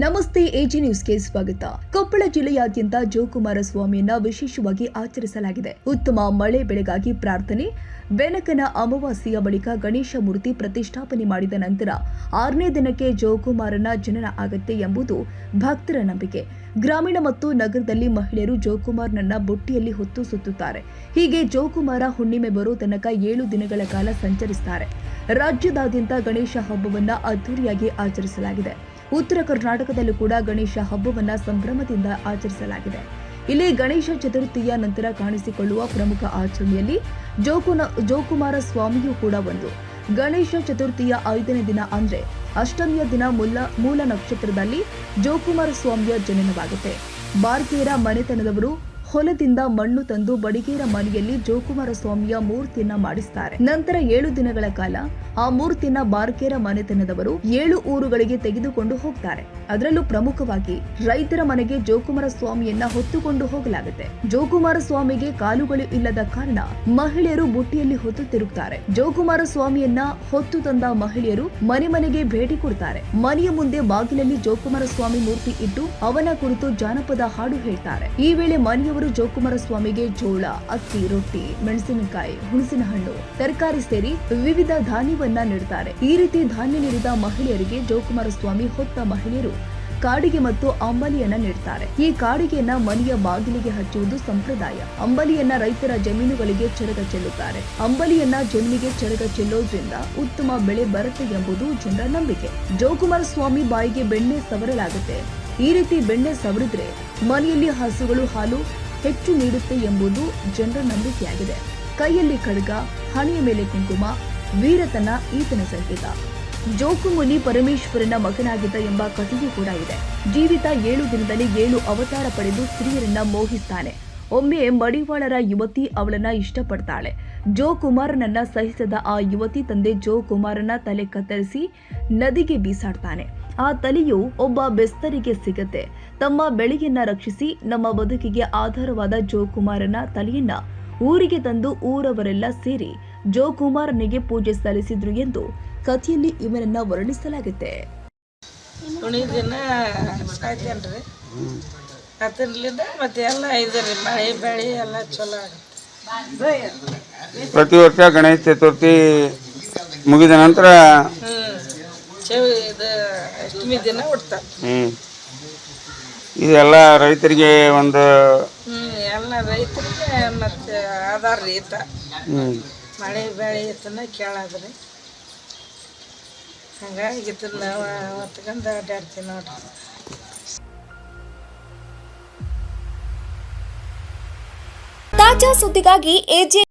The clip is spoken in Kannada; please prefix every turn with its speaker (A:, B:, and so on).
A: ನಮಸ್ತೆ, ಎಜಿ ನ್ಯೂಸ್ಗೆ ಸ್ವಾಗತ. ಕೊಪ್ಪಳ ಜಿಲ್ಲೆಯಾದ್ಯಂತ ಜೋಕುಮಾರ ಸ್ವಾಮಿಯನ್ನ ವಿಶೇಷವಾಗಿ ಆಚರಿಸಲಾಗಿದೆ. ಉತ್ತಮ ಮಳೆ ಬೆಳೆಗಾಗಿ ಪ್ರಾರ್ಥನೆ, ಬೆನಕನ ಅಮಾವಾಸ್ಯೆಯ ಬಳಿಕ ಗಣೇಶ ಮೂರ್ತಿ ಪ್ರತಿಷ್ಠಾಪನೆ ಮಾಡಿದ ನಂತರ ಆರನೇ ದಿನಕ್ಕೆ ಜೋಕುಮಾರನ ಜನನ ಆಗತ್ತೆ ಎಂಬುದು ಭಕ್ತರ ನಂಬಿಕೆ. ಗ್ರಾಮೀಣ ಮತ್ತು ನಗರದಲ್ಲಿ ಮಹಿಳೆಯರು ಜೋಕುಮಾರ್ನನ್ನ ಬುಟ್ಟಿಯಲ್ಲಿ ಹೊತ್ತು ಸುತ್ತುತ್ತಾರೆ. ಹೀಗೆ ಜೋಕುಮಾರ ಹುಣ್ಣಿಮೆ ಬರೋ ತನಕ ಏಳು ದಿನಗಳ ಕಾಲ ಸಂಚರಿಸುತ್ತಾರೆ ರಾಜ್ಯದಾದ್ಯಂತ ಗಣೇಶ ಹಬ್ಬವನ್ನ ಅದ್ದೂರಿಯಾಗಿ ಆಚರಿಸಲಾಗಿದೆ. ಉತ್ತರ ಕರ್ನಾಟಕದಲ್ಲೂ ಕೂಡ ಗಣೇಶ ಹಬ್ಬವನ್ನ ಸಂಭ್ರಮದಿಂದ ಆಚರಿಸಲಾಗಿದೆ. ಇಲ್ಲಿ ಗಣೇಶ ಚತುರ್ಥಿಯ ನಂತರ ಕಾಣಿಸಿಕೊಳ್ಳುವ ಪ್ರಮುಖ ಆಚರಣೆಯಲ್ಲಿ ಜೋಕುನ, ಜೋಕುಮಾರ ಸ್ವಾಮಿಯೂ ಕೂಡ ಒಂದು. ಗಣೇಶ ಚತುರ್ಥಿಯ ಐದನೇ ದಿನ ಅಂದ್ರೆ ಅಷ್ಟಮಿಯ ದಿನ ಮೂಲ ಮೂಲ ನಕ್ಷತ್ರದಲ್ಲಿ ಜೋಕುಮಾರ ಸ್ವಾಮಿಯ ಜನನವಾಗುತ್ತೆ. ಭಾರತೀಯರ ಮನೆತನದವರು ಹೊಲದಿಂದ ಮಣ್ಣು ತಂದು ಬಡಿಗೇರ ಮನೆಯಲ್ಲಿ ಜೋಕುಮಾರ ಸ್ವಾಮಿಯ ಮೂರ್ತಿಯನ್ನ ಮಾಡಿಸ್ತಾರೆ. ನಂತರ ಏಳು ದಿನಗಳ ಕಾಲ ಆ ಮೂರ್ತಿಯನ್ನ ಬಾರ್ಕೇರ ಮನೆತನದವರು ಏಳು ಊರುಗಳಿಗೆ ತೆಗೆದುಕೊಂಡು ಹೋಗ್ತಾರೆ. ಅದರಲ್ಲೂ ಪ್ರಮುಖವಾಗಿ ರೈತರ ಮನೆಗೆ ಜೋಕುಮಾರ ಸ್ವಾಮಿಯನ್ನ ಹೊತ್ತುಕೊಂಡು ಹೋಗಲಾಗುತ್ತೆ. ಜೋಕುಮಾರ ಸ್ವಾಮಿಗೆ ಕಾಲುಗಳು ಇಲ್ಲದ ಕಾರಣ ಮಹಿಳೆಯರು ಬುಟ್ಟಿಯಲ್ಲಿ ಹೊತ್ತು ತಿರುಗುತ್ತಾರೆ ಜೋಕುಮಾರ ಸ್ವಾಮಿಯನ್ನ ಹೊತ್ತು ತಂದ ಮಹಿಳೆಯರು ಮನೆ ಮನೆಗೆ ಭೇಟಿ ಕೊಡ್ತಾರೆ. ಮನೆಯ ಮುಂದೆ ಬಾಗಿಲಲ್ಲಿ ಜೋಕುಮಾರ ಸ್ವಾಮಿ ಮೂರ್ತಿ ಇಟ್ಟು ಅವನ ಕುರಿತು ಜಾನಪದ ಹಾಡು ಹೇಳ್ತಾರೆ. ಈ ವೇಳೆ ಮನೆಯವರು ಜೋಕುಮಾರ ಸ್ವಾಮಿಗೆ ಜೋಳ, ಅಕ್ಕಿ, ರೊಟ್ಟಿ, ಮೆಣಸಿನಕಾಯಿ ಹುಣಸಿನ ಹಣ್ಣು ತರಕಾರಿ ಸೇರಿ ವಿವಿಧ ಧಾನ್ಯವನ್ನ ನೀಡುತ್ತಾರೆ ಈ ರೀತಿ ಧಾನ್ಯ ನೀಡಿದ ಮಹಿಳೆಯರಿಗೆ ಜೋಕುಮಾರ ಸ್ವಾಮಿ ಹೊತ್ತ ಮಹಿಳೆಯರು ಕಾಡಿಗೆ ಮತ್ತು ಅಂಬಲಿಯನ್ನ ನೀಡುತ್ತಾರೆ ಈ ಕಾಡಿಗೆಯನ್ನ ಮನೆಯ ಬಾಗಿಲಿಗೆ ಹಚ್ಚುವುದು ಸಂಪ್ರದಾಯ. ಅಂಬಲಿಯನ್ನ ರೈತರ ಜಮೀನುಗಳಿಗೆ ಚರಗ ಚೆಲ್ಲುತ್ತಾರೆ. ಅಂಬಲಿಯನ್ನ ಜಮೀನಿಗೆ ಚರಗ ಚೆಲ್ಲೋದ್ರಿಂದ ಉತ್ತಮ ಬೆಳೆ ಬರುತ್ತೆ ಎಂಬುದು ಜನರ ನಂಬಿಕೆ. ಜೋಕುಮಾರ ಸ್ವಾಮಿ ಬಾಯಿಗೆ ಬೆಣ್ಣೆ ಸವರಲಾಗುತ್ತೆ. ಈ ರೀತಿ ಬೆಣ್ಣೆ ಸವರಿದ್ರೆ ಮನೆಯಲ್ಲಿ ಹಸುಗಳು ಹಾಲು ಹೆಚ್ಚು ನೀಡುತ್ತೆ ಎಂಬುದು ಜನರ ನಂಬಿಕೆಯಾಗಿದೆ. ಕೈಯಲ್ಲಿ ಖಡ್ಗ ಹಣೆಯ ಮೇಲೆ ಕುಂಕುಮ, ವೀರತನ, ಈತನ ಸಂಕೇತ. ಜೋಕುಮುನಿ ಪರಮೇಶ್ವರನ ಮಗನಾಗಿದ್ದ ಎಂಬ ಕಥೆಯೂ ಕೂಡ ಇದೆ. ಜೀವಿತ ಏಳು ದಿನದಲ್ಲಿ ಏಳು ಅವತಾರ ಪಡೆದು ಸ್ತ್ರೀಯರನ್ನ ಮೋಹಿಸ್ತಾನೆ. ಒಮ್ಮೆ ಮಡಿವಾಳರ ಯುವತಿ ಅವಳನ್ನ ಇಷ್ಟಪಡ್ತಾಳೆ. ಜೋ ಕುಮಾರನನ್ನ ಸಹಿಸದ ಆ ಯುವತಿ ತಂದೆ ಜೋ ಕುಮಾರನ ತಲೆ ಕತ್ತರಿಸಿ ನದಿಗೆ ಬೀಸಾಡ್ತಾನೆ. ಆ ತಲೆಯು ಒಬ್ಬ ಬೆಸ್ತರಿಗೆ ಸಿಗತ್ತೆ. ತಮ್ಮ ಬೆಳೆಯನ್ನ ರಕ್ಷಿಸಿ ನಮ್ಮ ಬದುಕಿಗೆ ಆಧಾರವಾದ ಜೋಕುಮಾರನ ತಲೆಯನ್ನ ಊರಿಗೆ ತಂದು ಊರವರೆಲ್ಲ ಸೇರಿ ಜೋಕುಮಾರನಿಗೆ ಪೂಜೆ ಸಲ್ಲಿಸಿದ್ರು ಎಂದು ಕಥೆಯಲ್ಲಿ ಇವನನ್ನ ವರ್ಣಿಸಲಾಗುತ್ತೆ.
B: ಉಣಿ ದಿನ ಸಾಯ್ತೇನೆ ಅದರ್ಲಿಂದ ಮತ್ತೆ ಎಲ್ಲ ಇದು ರೀ ಮಳೆ ಬೆಳೆ ಎಲ್ಲ ಚಲೋ ಆಗುತ್ತೆ.
C: ಪ್ರತಿ ವರ್ಷ ಗಣೇಶ ಚತುರ್ಥಿ ಮುಗಿದ ನಂತರ
B: ಅಷ್ಟಮಿ ದಿನ ಉಡ್ತಾರೆ
C: ಹ್ಮ್, ಇದೆಲ್ಲ ರೈತರಿಗೆ ಒಂದು
B: ಹ್ಮ್ ಎಲ್ಲ ರೈತರಿಗೆ ಮತ್ತೆ ಆಧಾರ ರೀ ಈತ
C: ಹ್ಮ್,
B: ಮಳೆ ಬೆಳೆ ಇತ್ತನ ಕೇಳಾದ್ರಿ. ಹಂಗಾಗಿ ಇದನ್ನ ಹೊತ್ಕೊಂಡು ಅಡ್ಡಾಡ್ತೀವಿ ನೋಡ್ರಿ.
D: ತಾಜಾ ಸುದ್ದಿಗಾಗಿ ಎಜೆ